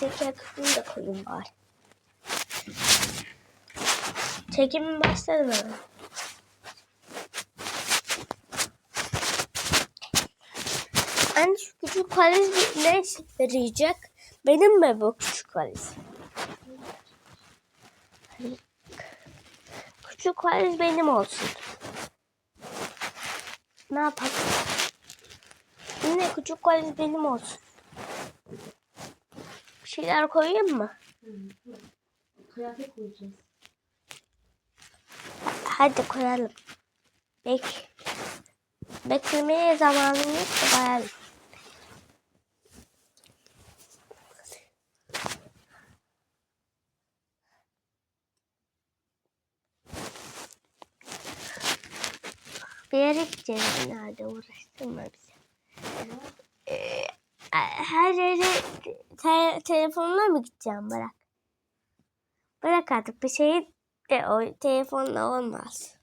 Tekrar kısmını da koyayım bari. Çekim başladı mı? Anne şu küçük valiz ne yarayacak? Benim mi bu küçük valiz? Küçük valiz benim olsun. Ne yapalım? Yine küçük valiz benim olsun. Bir şeyler koyayım mı? Kıyafet koyacağız. Hadi koyalım. Bek. Beklemeye zamanım yok da koyalım. Yere gideceğiz nerede uğraştırma bizi. Ee, her yere te- telefonla mı gideceğim bırak. Bırak artık bir şey de o telefonla olmaz.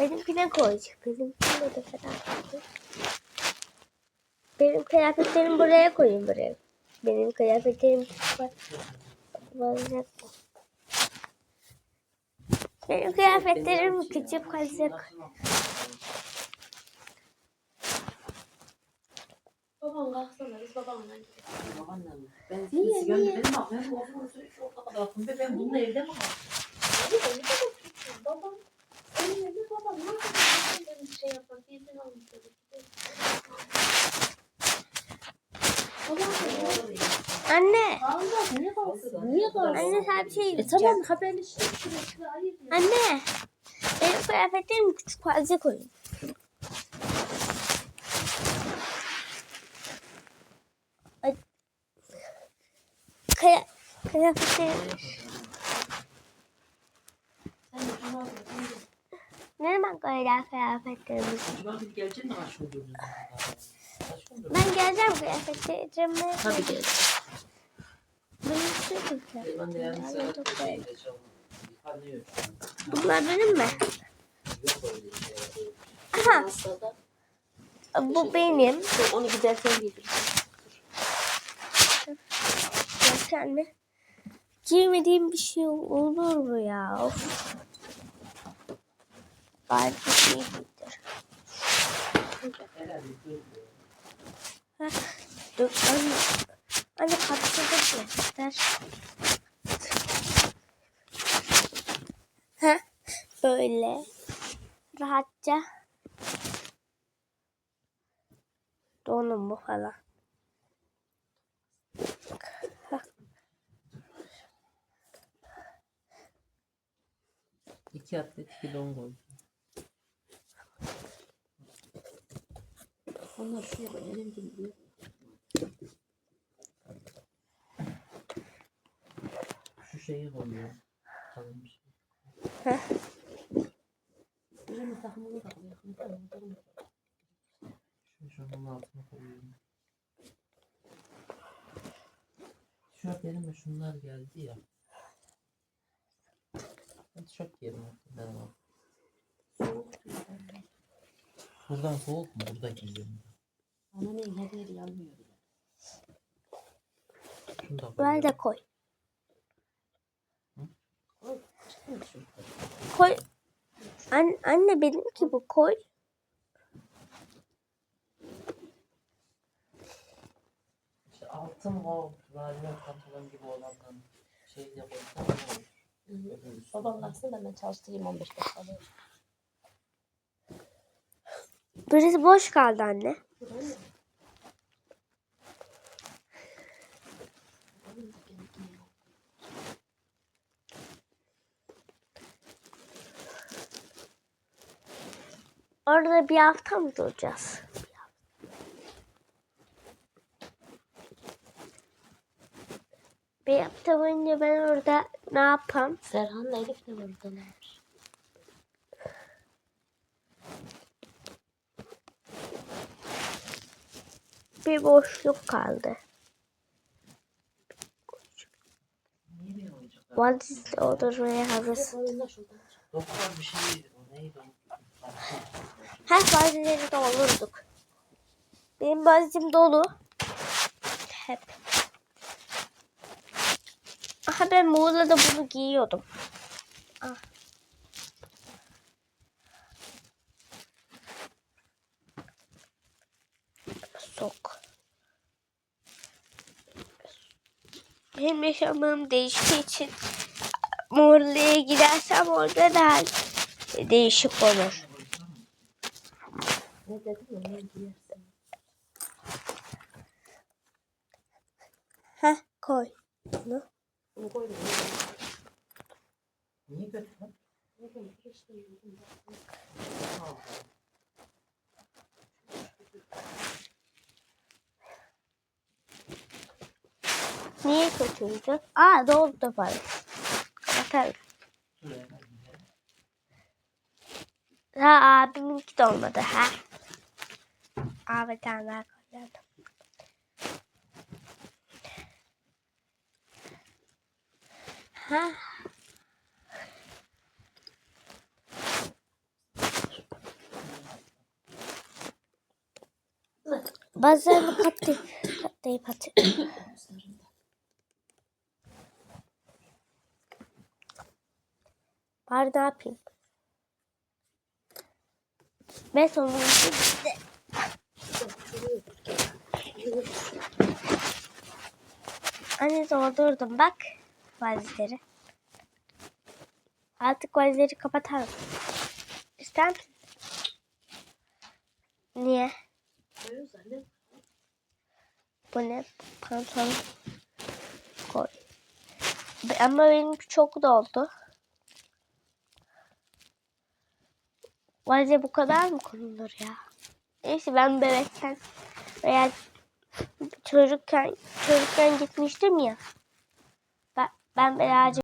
Benimkine koyacak. Benimkine de koyacak. Benim kıyafetlerimi buraya koyayım buraya. Benim kıyafetlerim var. Olacak. Benim kıyafetlerim küçük kalacak. Baban kalksana biz babanla gidelim. Babaannem. Ben Niye, niye, niye? niye? Benim bak ben bu okulu sürekli orada kapattım. Ve ben bununla evde mi kaldım? Babam. Senin evde babam ne yapacak? Ben bir şey yapmak izin almış dedi. Babam da ne oluyor? Anne. Niye? Niye? Anne sana bir şey E diyeceğim. tamam haberleşelim. Anne. Benim kıyafetlerimi küçük fazla koyun. Ay. Kıya, kıyafetlerim. Sen de sen de. Ne zaman koyacağım kıyafetlerimi? Acaba bir gelecek mi aşkım gözünüzün? Aşkım dur. Ben geleceğim kıyafetlerimi. Tabii gel. Bunu istiyorum. Ben de yarın Bunlar benim mi? Aha. Bu benim. Onu giderken giydireceğim. Gerçekten mi? Giymediğim bir şey olur mu ya? Of. Bir şey giydir. Dur. Anne. Anne kapsada göster. Böyle. Rahatça. Donum bu falan. İki atlet iki don koy. Onlar şuraya koy. Elim gibi. Şu şeyi koyuyor. Kalın bir şey. Benim takımını da koy. Tamam, tamam. Şunu şunun altına koyuyorum. Benim de şunlar geldi ya. Ben tişört ama. Soğuk. Buradan soğuk mu? Burada giyiyorum. Ana ne her yeri yanmıyor bile. Şunu da Ver de koy. Şu. Koy. An anne benimki bu koy. İşte altın o lacivert pantolon gibi olandan şey de koysam ne olur? Öbür üstüne. Babam kalksın da ben çalıştırayım 15 dakika. Burası boş kaldı anne. Orada bir hafta mı duracağız? Bir hafta boyunca ben orada ne yapam? Serhan'la Elif de buradalar. Bir boşluk kaldı. What is the other way harvest? Doktor bir? Şey her valizleri doldurduk. Benim valizim dolu. Hep. Aha ben Muğla'da bunu giyiyordum. Ah. Sok. Benim yaşamım değiştiği için Muğla'ya gidersem orada da değişik olur. Ne dedim ya ne giyersin. Heh koy. Bunu. Bunu koydum. Niye götürdün? Niye kötüydü? Aa doldu. Dur hemen gidelim. Ha abiminki de olmadı ha. Abi bir tane daha koyalım. Ha. Bazılarını katlayıp katlayıp atıyor. Bari ne yapayım? Ve sonunda. Anne doldurdum bak valizleri. Artık valizleri kapatalım. İster misin? Niye? Bu ne? Pantolon koy. Ama benimki çok doldu. Valize bu kadar mı konulur ya? Neyse ben bebekken veya çocukken çocukken gitmiştim ya. Ben, ben birazcık